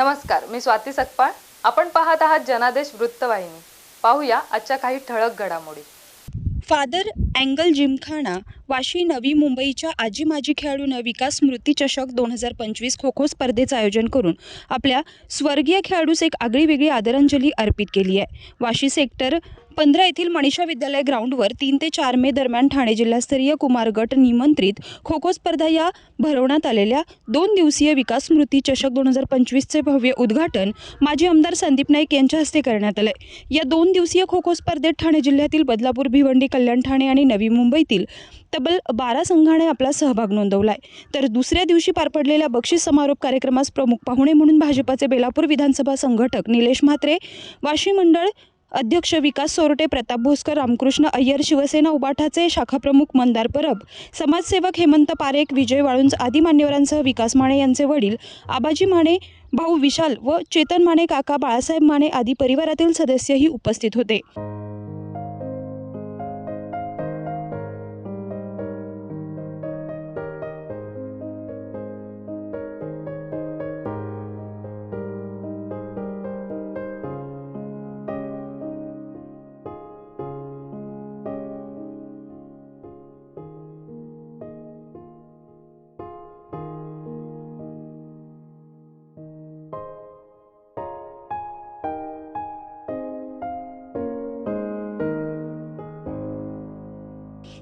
नमस्कार मी स्वाती सकपाळ. आपण पाहत आहात जनादेश वृत्तवाहिनी. पाहूया आजच्या काही ठळक घडामोडी. फादर अँगल जिमखाना वाशी नवी मुंबईच्या आजी माजी खेळाडूनं विकास स्मृती चषक दोन हजार पंचवीस खो खो स्पर्धेचं आयोजन करून आपल्या स्वर्गीय खेळाडूस एक आगळी वेगळी आदरांजली अर्पित केली आहे. वाशी सेक्टर पंधरा येथील मनीषा विद्यालय ग्राउंडवर तीन ते चार मे दरम्यान ठाणे जिल्हास्तरीय कुमार गट निमंत्रित खो खो स्पर्धा या भरवण्यात आलेल्या दोन दिवसीय विकास स्मृती चषक दोन हजार पंचवीसचे भव्य उद्घाटन माजी आमदार संदीप नाईक यांच्या हस्ते करण्यात आले या दोन दिवसीय खो खो स्पर्धेत ठाणे जिल्ह्यातील बदलापूर भिवंडी कल्याण ठाणे आणि नवी मुंबईतील तब्बल बारा संघाने आपला सहभाग नोंदवलाय. तर दुसऱ्या दिवशी पार पडलेल्या बक्षीस समारोप कार्यक्रमास प्रमुख पाहुणे म्हणून भाजपाचे बेलापूर विधानसभा संघटक निलेश म्हात्रे वाशी मंडळ अध्यक्ष विकास सोरटे प्रताप भोसकर रामकृष्ण अय्यर शिवसेना उबाठाचे शाखाप्रमुख मंदार परब समाजसेवक हेमंत पारेख विजय वाळुंज आदी मान्यवरांसह विकास माने यांचे वडील आबाजी माने भाऊ विशाल व चेतन माने काका बाळासाहेब माने आदी परिवारातील सदस्यही उपस्थित होते.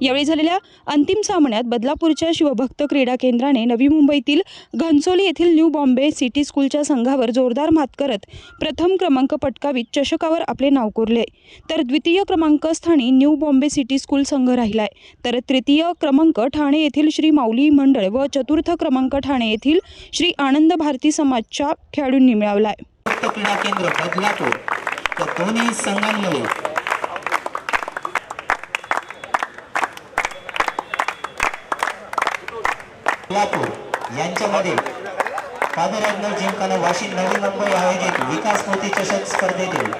यावेळी झालेल्या अंतिम सामन्यात बदलापूरच्या शिवभक्त क्रीडा केंद्राने नवी मुंबईतील घनसोली येथील न्यू बॉम्बे सिटी स्कूलच्या संघावर जोरदार मात करत प्रथम क्रमांक पटकावीत. चषकावर आपले नाव कोरले. तर द्वितीय क्रमांक स्थानी न्यू बॉम्बे सिटी स्कूल संघ राहिलाय. तर तृतीय क्रमांक ठाणे येथील श्री माऊली मंडळ व चतुर्थ क्रमांक ठाणे येथील श्री आनंद भारती समाजच्या खेळाडूंनी मिळवलाय. क्रीडा केंद्र बदलापूर. दोन्ही संघांमध्ये बदलापूर यांच्यामध्ये फादर जिंकाना वाशिम नवी मुंबई आयोजित विकास मोती चषक स्पर्धेतील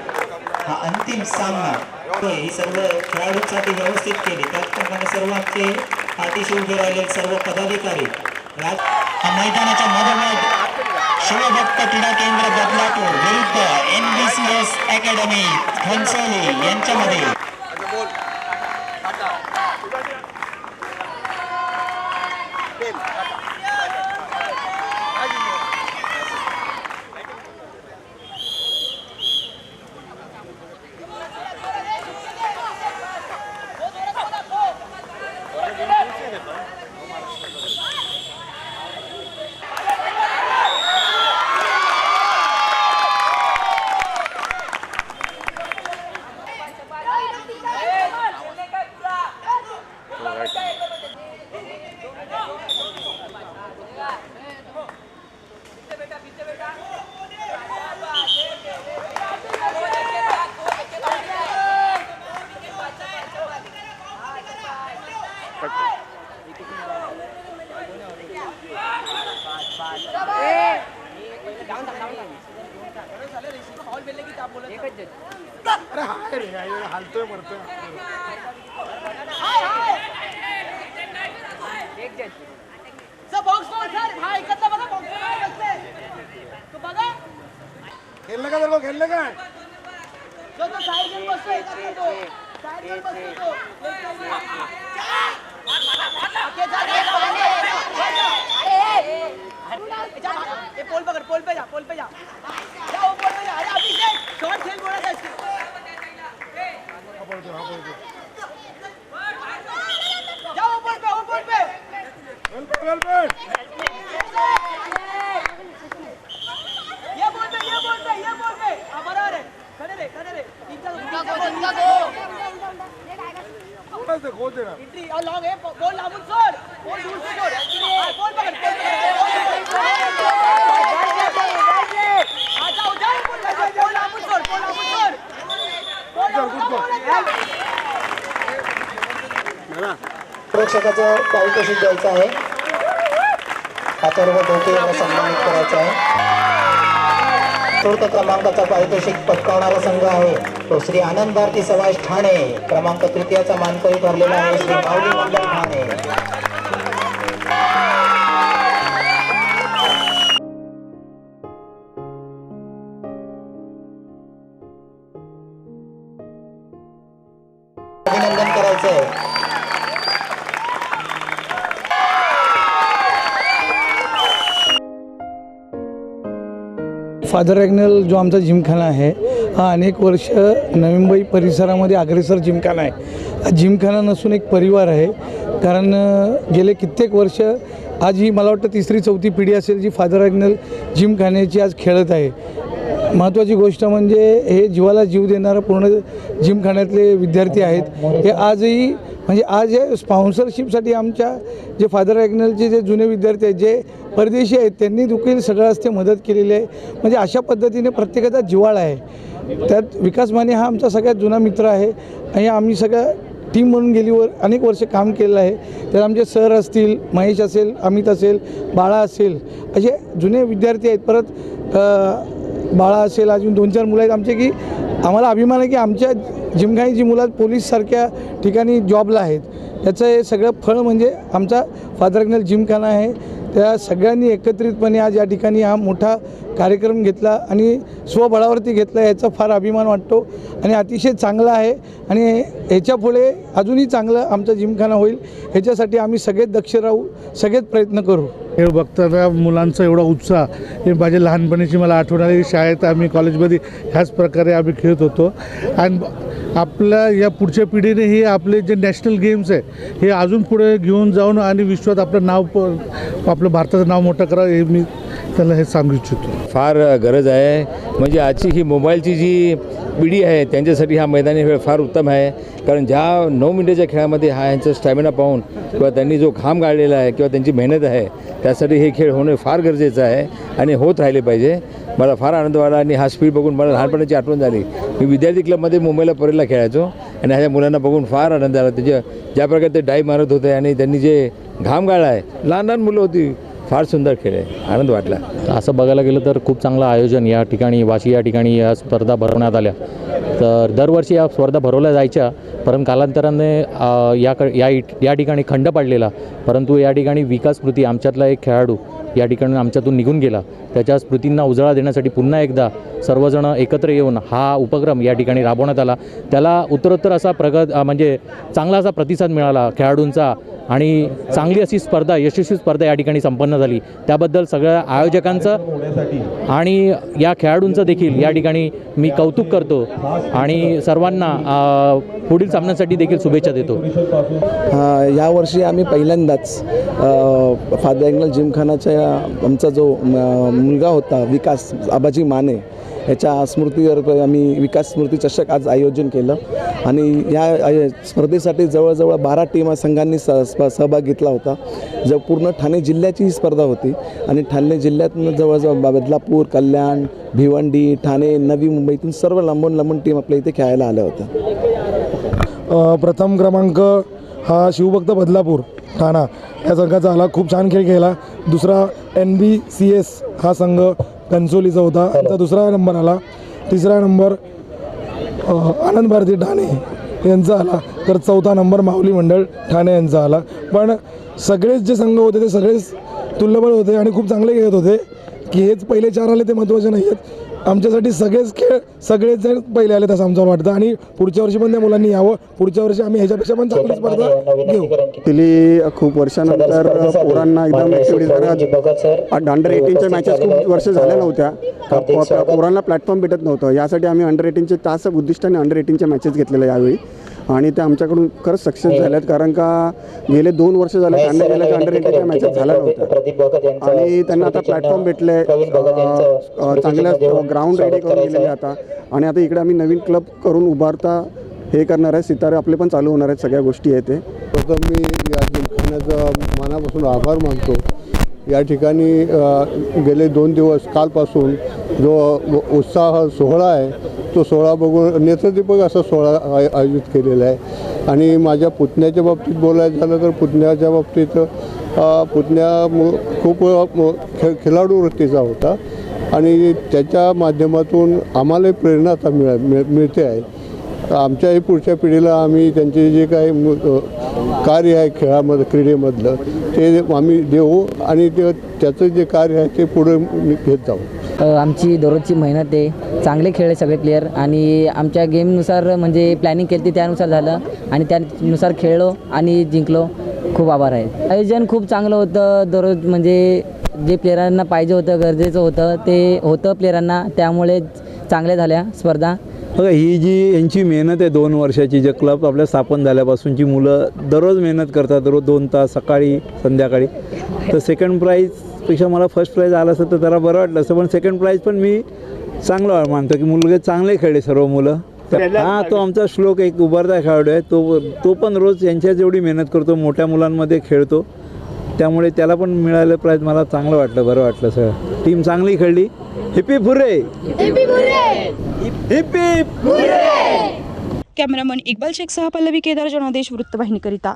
हा अंतिम सामना ही सर्व खेळाडूंसाठी व्यवस्थित केली. त्याचप्रमाणे सर्व आमचे पाठीशी उभे राहिलेले सर्व पदाधिकारी हा मैदानाच्या मधोमध शिवभक्त क्रीडा केंद्र बदलापूर विरुद्ध N B C S academy Ghansoli यांच्यामध्ये Amen. अरे हाय रे हाय रे, हालतोय मरतोय बॉक्स सर हा एकत्र बघा बॉक्स बसले तो बघा खेळलं का तर खेळलं काय जो तो साईड घेऊन बसतो एकत्र तो साईड घेऊन बसतो तो पोल जा है बॉल छोड़ बॉल दूर बॉल पकड़. बॉल बॉल बॉल प्रेक्षकाचं पारितोषिक द्यायचं आहे. अथर्व धोके यांना सन्मानित करायचं आहे. चतुर्थ क्रमांकाचा पारितोषिक पटकावणारा संघ आहे. तो श्री आनंद भारती समाज ठाणे क्रमांक तृतीयाचा मानकरी ठरलेला आहे श्री माऊली मंडळ ठाणे. अभिनंदन करायचंय. फादर रेग्नल जो आमचा जिमखाना आहे हा अनेक वर्ष नवी मुंबई परिसरामध्ये अग्रेसर जिमखाना आहे. हा जिमखाना नसून एक परिवार आहे. कारण गेले कित्येक वर्ष आज ही मला वाटतं तिसरी चौथी पिढी असेल जी फादर ॲग्नल जिमखान्याची आज खेळत आहे. महत्त्वाची गोष्ट म्हणजे हे जीवाला जीव देणारं पूर्ण जिमखान्यातले विद्यार्थी आहेत. हे आजही म्हणजे आज हे स्पॉन्सरशिपसाठी आमच्या जे फादर ॲग्नलचे जे जुने विद्यार्थी आहेत जे परदेशी आहेत त्यांनी देखील सगळ्याच ते मदत केलेली आहे. म्हणजे अशा पद्धतीने प्रत्येकाचा जिवाळा आहे. त्यात विकास माने हा आमचा सगळ्यात जुना मित्र आहे. आणि आम्ही सगळ्या टीम म्हणून गेली वर अनेक वर्ष काम केलेलं आहे. त्यात आमचे सर असतील महेश असेल अमित असेल बाळा असेल असे जुने विद्यार्थी आहेत. परत बाळा असेल अजून दोन चार मुलं आहेत आमचे की आम्हाला अभिमान आहे की आमच्या जिमखानीची मुलं पोलीससारख्या ठिकाणी जॉबला आहेत. याचं हे सगळं फळ म्हणजे आमचा फादर अग्नल जिमखाना आहे. त्या सगळ्यांनी एकत्रितपणे आज या ठिकाणी हा मोठा कार्यक्रम घेतला आणि स्वबळावरती घेतला याचा फार अभिमान वाटतो आणि अतिशय चांगला आहे. आणि ह्याच्या पुढे अजूनही चांगलं आमचा जिमखाना होईल. ह्याच्यासाठी आम्ही सगळेच दक्ष राहू सगळेच प्रयत्न करू. हे बघताना मुलांचा एवढा उत्साह. हे माझ्या लहानपणीची मला आठवण आली. शाळेत आम्ही कॉलेजमध्ये ह्याच प्रकारे आम्ही खेळत होतो. आणि आपल्या या पुढच्या पिढीने हे आपले जे नॅशनल गेम्स आहे हे अजून पुढे घेऊन जाऊन आणि विश्वात आपलं नाव आपलं भारताचं नाव मोठं करावं हे मी त्याला हे सांगू इच्छितो. फार गरज आहे. म्हणजे आजची ही मोबाईलची जी पिढी आहे त्यांच्यासाठी हा मैदानी खेळ फार उत्तम आहे. कारण ज्या नऊ मिनिटाच्या खेळामध्ये हा यांचा स्टॅमिना पाहून किंवा त्यांनी जो घाम गाळलेला आहे किंवा त्यांची मेहनत आहे त्यासाठी हे खेळ होणं फार गरजेचं आहे आणि होत राहिले पाहिजे. मला फार आनंद वाटला आणि हा स्पीड बघून मला लहानपणाची आठवण झाली. मी विद्यार्थी क्लबमध्ये मुंबईला परेला खेळायचो आणि ह्या मुलांना बघून फार आनंद आला. त्याच्या ज्या प्रकारे ते डाई मारत होते आणि त्यांनी जे घाम गाळला आहे लहान लहान मुलं होती. फार सुंदर खेळ आहे. आनंद वाटला. असं बघायला गेलं तर खूप चांगलं आयोजन या ठिकाणी वाशी या ठिकाणी या स्पर्धा भरवण्यात आल्या. तर दरवर्षी या स्पर्धा भरवल्या जायच्या परंतु कालांतराने अ, या या या ठिकाणी खंड पडलेला. परंतु या ठिकाणी विकास कृती आमच्यातला एक खेळाडू या ठिकाणी आमच्यातून निघून गेला. त्याच्या स्मृतींना उजाळा देण्यासाठी पुन्हा एकदा सर्वजण एकत्र येऊन हा उपक्रम या ठिकाणी राबवण्यात आला. त्याला उत्तरोत्तर असा प्रगत म्हणजे चांगला असा प्रतिसाद मिळाला खेळाडूंचा आणि चांगली अशी स्पर्धा यशस्वी स्पर्धा या ठिकाणी संपन्न झाली. त्याबद्दल सगळ्या आयोजकांचं आणि या खेळाडूंचं देखील या ठिकाणी मी कौतुक करतो आणि सर्वांना पुढील सामन्यासाठी देखील शुभेच्छा देतो. यावर्षी आम्ही पहिल्यांदाच फादर अँगल जिमखानाच्या आमचा जो मुलगा होता विकास आबाजी माने ह्याच्या स्मृतीवर आम्ही विकास स्मृती चषक आज आयोजन केलं. आणि या स्पर्धेसाठी जवळजवळ बारा टीम संघांनी स सहभाग घेतला होता. जो पूर्ण ठाणे जिल्ह्याची ही स्पर्धा होती. आणि ठाणे जिल्ह्यातून जवळजवळ बदलापूर कल्याण भिवंडी ठाणे नवी मुंबईतून सर्व लांबून लांबून टीम आपल्या इथे खेळायला आल्या होत्या. प्रथम क्रमांक हा शिवभक्त बदलापूर ठाणा. या संघाचा आला खूप छान खेळ खेळला. दुसरा एन बी सी एस हा संघ कन्सोलीचा होता. त्यांचा दुसरा नंबर आला. तिसरा नंबर आनंद भारती ठाणे यांचा आला. तर चौथा नंबर माऊली मंडळ ठाणे यांचा आला. पण सगळेच जे संघ होते ते सगळेच तुल्यबळ होते आणि खूप चांगले खेळत होते. की हेच पहिले चार आले ते महत्त्वाचे नाही आहेत आमच्यासाठी सगळेच खेळ सगळेच जण पहिले आले तसं आमचं वाटतं. आणि पुढच्या वर्षी पण त्या मुलांनी यावं. पुढच्या वर्षी आम्ही ह्याच्यापेक्षा पण चांगली स्पर्धा घेऊ. ॲक्च्युली खूप वर्षानंतर पोरांना एकदम अंडर एटीनच्या मॅचेस खूप वर्ष झाल्या नव्हत्या. पोरांना प्लॅटफॉर्म भेटत नव्हतं. यासाठी आम्ही अंडर एटीनचे तास उद्दिष्टाने अंडर एटीनच्या मॅचेस घेतलेल्या यावेळी. आणि त्या आमच्याकडून खरंच सक्सेस झाल्यात कारण का गेले दोन वर्ष झाले त्यांना गेल्या अंडर एटीनच्या मॅचेस झाल्या नव्हत्या आणि त्यांना आता प्लॅटफॉर्म भेटले. चांगल्या ग्राउंड रेडी करून गेलेले आता. आणि आता इकडे आम्ही नवीन क्लब करून उभारता हे करणार आहे. सितारे आपले पण चालू होणार आहेत सगळ्या गोष्टी आहेत ते. प्रथम मी या जिमखान्याचा मनापासून आभार मानतो. या ठिकाणी गेले दोन दिवस कालपासून जो उत्साह सोहळा आहे तो सोहळा बघून नेत्रदीपक असा सोहळा आय आयोजित केलेला आहे. आणि माझ्या पुतण्याच्या बाबतीत बोलायचं झालं तर पुतण्याच्या बाबतीत पुतण्या खूप खेळ खे खेळाडू वृत्तीचा होता. आणि त्याच्या माध्यमातून आम्हालाही प्रेरणा आता मिळ मिळ मिळते आहे. आमच्याही पुढच्या पिढीला आम्ही त्यांचे जे काही कार्य आहे खेळामध्ये क्रीडेमधलं ते आम्ही देऊ आणि ते त्याचं जे कार्य आहे ते पुढे घेत जाऊ. आमची दररोजची मेहनत आहे. चांगले खेळले सगळे प्लेयर आणि आमच्या गेमनुसार म्हणजे प्लॅनिंग केली ती त्यानुसार झालं. आणि त्यानुसार खेळलो आणि जिंकलो. खूप आभार आहे. आयोजन खूप चांगलं होतं. दररोज म्हणजे जे प्लेयरांना पाहिजे होतं गरजेचं होतं ते होतं प्लेयरांना त्यामुळे चांगल्या झाल्या स्पर्धा. बघा ही जी यांची मेहनत आहे दोन वर्षाची जे क्लब आपल्या स्थापन झाल्यापासूनची मुलं दररोज मेहनत करतात दररोज दोन तास सकाळी संध्याकाळी. तर सेकंड प्राईज प्राईजपेक्षा मला फर्स्ट प्राईज आलं असतं तर जरा बरं वाटलं असतं. पण सेकंड प्राईज पण मी चांगलं मानतो की मुलगे चांगले खेळले सर्व मुलं. हा तो आमचा श्लोक एक उभारता खेळाडू आहे. तो तो पण रोज यांच्या जेवढी मेहनत करतो मोठ्या मुलांमध्ये खेळतो त्यामुळे त्याला पण मिळालं प्राईज मला चांगलं वाटलं बरं वाटलं सगळं. टीम चांगली खेळली. Hip hooray hip cameraman Iqbal Shaikh सह पल्लवी केदार जनादेश वृत्तवाहिनीकरिता.